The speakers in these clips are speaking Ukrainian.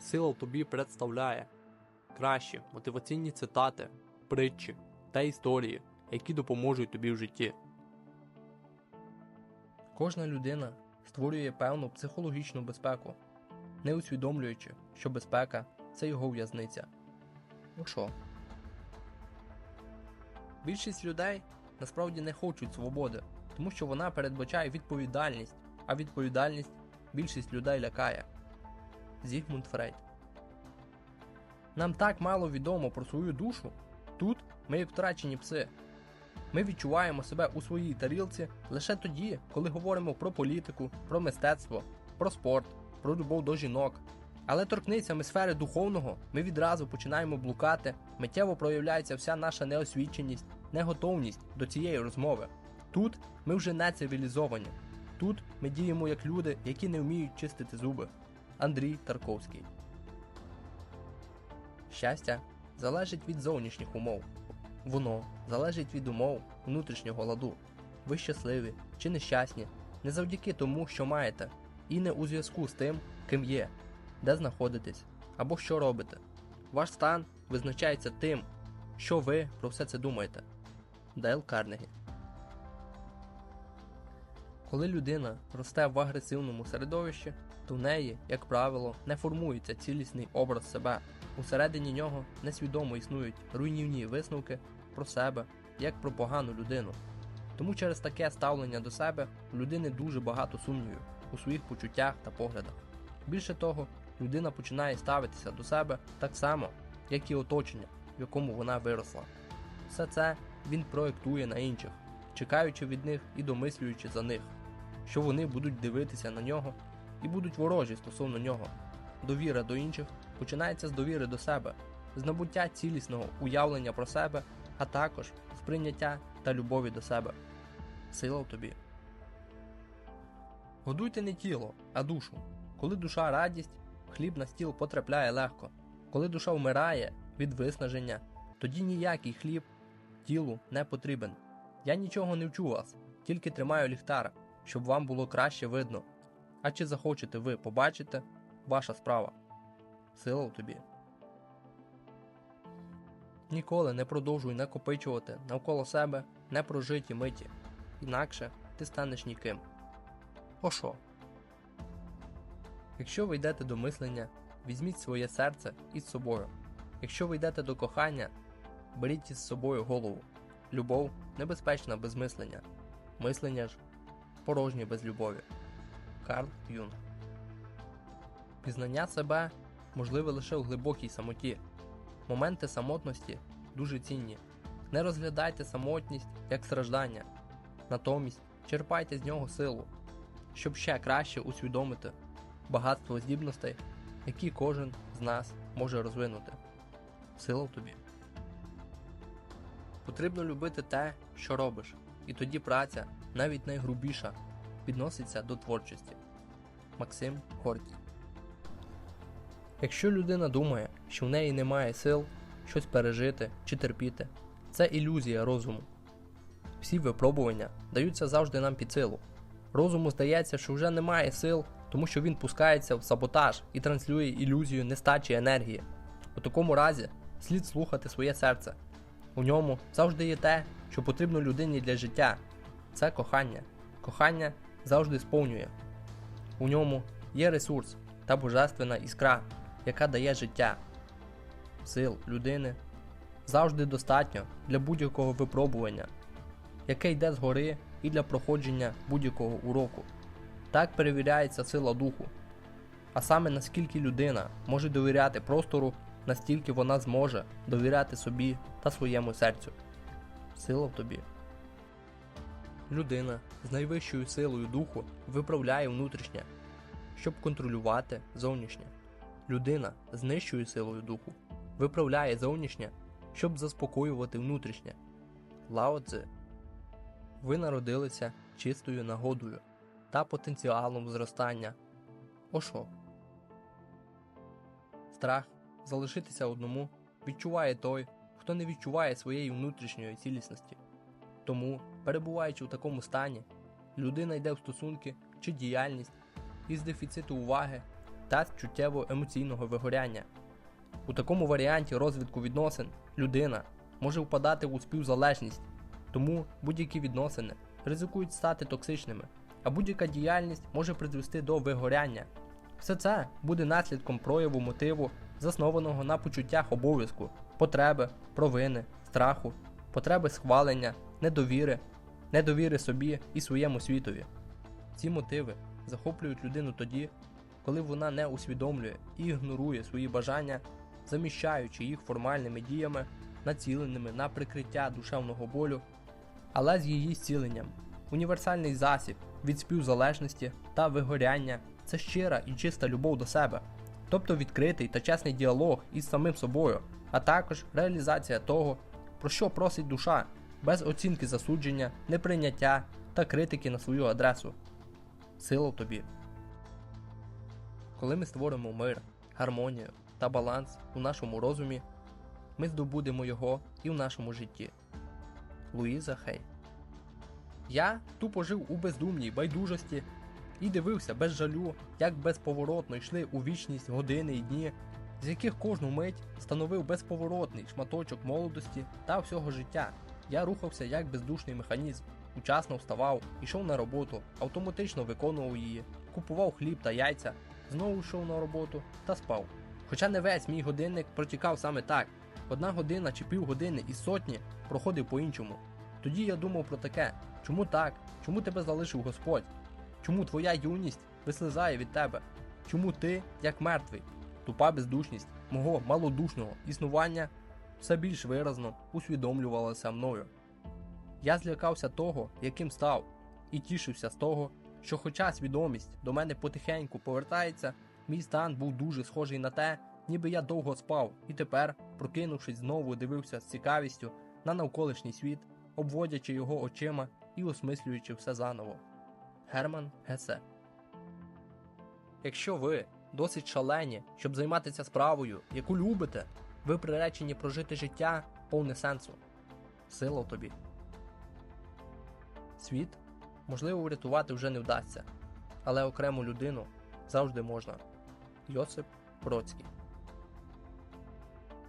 Сила тобі представляє кращі мотиваційні цитати, притчі та історії, які допоможуть тобі в житті. Кожна людина створює певну психологічну безпеку, не усвідомлюючи, що безпека це його в'язниця. Ну що? Більшість людей насправді не хочуть свободи, тому що вона передбачає відповідальність, а відповідальність більшість людей лякає. Зігмунд Фрейд. Нам так мало відомо про свою душу. Тут ми як втрачені пси. Ми відчуваємо себе у своїй тарілці лише тоді, коли говоримо про політику, про мистецтво, про спорт, про любов до жінок. Але торкнися ми сфери духовного, ми відразу починаємо блукати, миттєво проявляється вся наша неосвіченість, неготовність до цієї розмови. Тут ми вже не цивілізовані. Тут ми діємо як люди, які не вміють чистити зуби. Андрій Тарковський. Щастя залежить від зовнішніх умов. Воно залежить від умов внутрішнього ладу. Ви щасливі чи нещасні не завдяки тому, що маєте, і не у зв'язку з тим, ким є, де знаходитесь або що робите. Ваш стан визначається тим, що ви про все це думаєте. Дейл Карнегі. Коли людина росте в агресивному середовищі, в неї, як правило, не формується цілісний образ себе. Усередині нього несвідомо існують руйнівні висновки про себе як про погану людину. Тому через таке ставлення до себе у людини дуже багато сумнівів у своїх почуттях та поглядах. Більше того, людина починає ставитися до себе так само, як і оточення, в якому вона виросла. Все це він проєктує на інших, чекаючи від них і домислюючи за них, що вони будуть дивитися на нього і будуть ворожі стосовно нього. Довіра до інших починається з довіри до себе, з набуття цілісного уявлення про себе, а також з прийняття та любові до себе. Сила в тобі. Годуйте не тіло, а душу. Коли душа радість, хліб на стіл потрапляє легко. Коли душа вмирає від виснаження, тоді ніякий хліб тілу не потрібен. Я нічого не вчу вас, тільки тримаю ліхтар, щоб вам було краще видно. А чи захочете ви побачити, ваша справа. Сила в тобі. Ніколи не продовжуй накопичувати навколо себе непрожиті миті, інакше ти станеш ніким. Ошо. Якщо ви йдете до мислення, візьміть своє серце із собою. Якщо ви йдете до кохання, беріть із собою голову. Любов небезпечна без мислення. Мислення ж порожнє без любові. Карл Юнг. Пізнання себе можливе лише у глибокій самоті. Моменти самотності дуже цінні. Не розглядайте самотність як страждання, натомість черпайте з нього силу, щоб ще краще усвідомити багатство здібностей, які кожен з нас може розвинути. Сила в тобі. Потрібно любити те, що робиш, і тоді праця, навіть найгрубіша, підноситься до творчості. Максим Горький Якщо людина думає, що в неї немає сил щось пережити чи терпіти, це ілюзія розуму. Всі випробування даються завжди нам під силу. Розуму здається, що вже немає сил, тому що він пускається в саботаж і транслює ілюзію нестачі енергії. У такому разі слід слухати своє серце. У ньому завжди є те, що потрібно людині для життя. Це кохання. Кохання завжди сповнює. У ньому є ресурс та божественна іскра, яка дає життя. Сил людини завжди достатньо для будь-якого випробування, яке йде згори і для проходження будь-якого уроку. Так перевіряється сила духу. А саме наскільки людина може довіряти простору, настільки вона зможе довіряти собі та своєму серцю. Сила в тобі. Людина з найвищою силою духу виправляє внутрішнє, щоб контролювати зовнішнє. Людина з нижчою силою духу виправляє зовнішнє, щоб заспокоювати внутрішнє. Лао Цзи. Ви народилися чистою нагодою та потенціалом зростання. Ошо. Страх залишитися одному відчуває той, хто не відчуває своєї внутрішньої цілісності. Тому, перебуваючи в такому стані, людина йде в стосунки чи діяльність із дефіциту уваги тест чуттєво емоційного вигоряння. У такому варіанті розвитку відносин людина може впадати у співзалежність, тому будь-які відносини ризикують стати токсичними, а будь-яка діяльність може призвести до вигоряння. Все це буде наслідком прояву мотиву, заснованого на почуттях обов'язку, потреби, провини, страху, потреби схвалення, недовіри, недовіри собі і своєму світові. Ці мотиви захоплюють людину тоді, коли вона не усвідомлює і ігнорує свої бажання, заміщаючи їх формальними діями, націленими на прикриття душевного болю, але з її зціленням. Універсальний засіб від співзалежності та вигоряння це щира і чиста любов до себе, тобто відкритий та чесний діалог із самим собою, а також реалізація того, про що просить душа, без оцінки засудження, неприйняття та критики на свою адресу. Сила в тобі. Коли ми створимо мир, гармонію та баланс у нашому розумі, ми здобудемо його і в нашому житті. Луїза Хей. Я тупо жив у бездумній байдужості і дивився без жалю, як безповоротно йшли у вічність години і дні, з яких кожну мить становив безповоротний шматочок молодості та всього життя. Я рухався як бездушний механізм, учасно вставав, йшов на роботу, автоматично виконував її, купував хліб та яйця, знову йшов на роботу та спав. Хоча не весь мій годинник протікав саме так. Одна година чи півгодини із сотні проходив по-іншому. Тоді я думав про таке: чому так? Чому тебе залишив Господь? Чому твоя юність вислизає від тебе? Чому ти, як мертвий, тупа бездушність мого малодушного існування все більш виразно усвідомлювалася мною? Я злякався того, яким став, і тішився з того, що, хоча свідомість до мене потихеньку повертається, мій стан був дуже схожий на те, ніби я довго спав, і тепер, прокинувшись, знову дивився з цікавістю на навколишній світ, обводячи його очима і осмислюючи все заново. Герман Гесе. Якщо ви досить шалені, щоб займатися справою, яку любите, ви приречені прожити життя повне сенсу. Сила тобі. Світ можливо врятувати вже не вдасться, але окрему людину завжди можна. Йосип Бродський.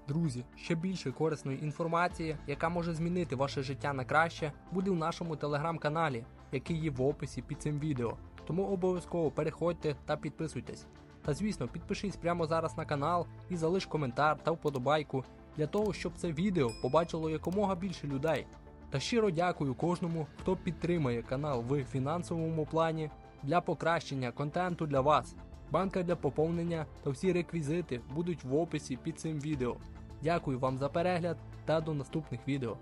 Друзі, ще більше корисної інформації, яка може змінити ваше життя на краще, буде в нашому телеграм-каналі, який є в описі під цим відео. Тому обов'язково переходьте та підписуйтесь. Та звісно, підпишись прямо зараз на канал і залиш коментар та вподобайку для того, щоб це відео побачило якомога більше людей. Та щиро дякую кожному, хто підтримує канал в фінансовому плані для покращення контенту для вас. Банка для поповнення та всі реквізити будуть в описі під цим відео. Дякую вам за перегляд та до наступних відео.